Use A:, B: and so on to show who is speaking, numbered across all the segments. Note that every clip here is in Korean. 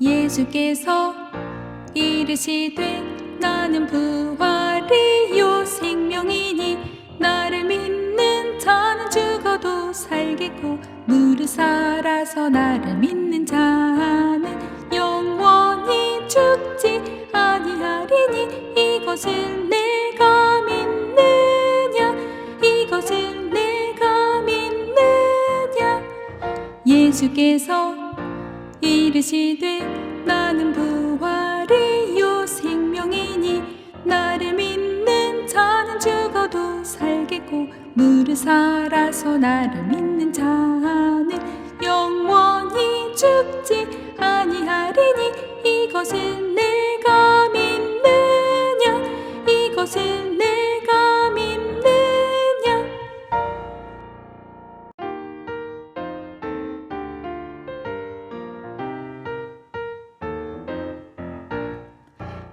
A: 예수께서 이르시되 나는 부활이요 생명이니 나를 믿는 자는 죽어도 살겠고 무릇 살아서 나를 믿는 자는 영원히 죽지 아니하리니 이것을 내가 믿느냐? 이것을 내가 믿느냐? 예수께서 이르시되 나는 부활이요 생명이니 나를 믿는 자는 죽어도 살겠고 무릇 살아서 나를 믿는 자는 영원히 죽지 아니하리니 이것을 내가 믿느냐? 이것을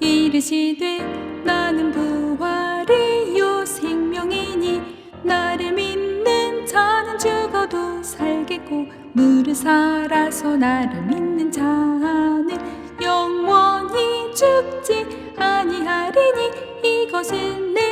A: 이르시되 나는 부활이요 생명이니 나를 믿는 자는 죽어도 살겠고 무릇 살아서 나를 믿는 자는 영원히 죽지 아니하리니 이것을 내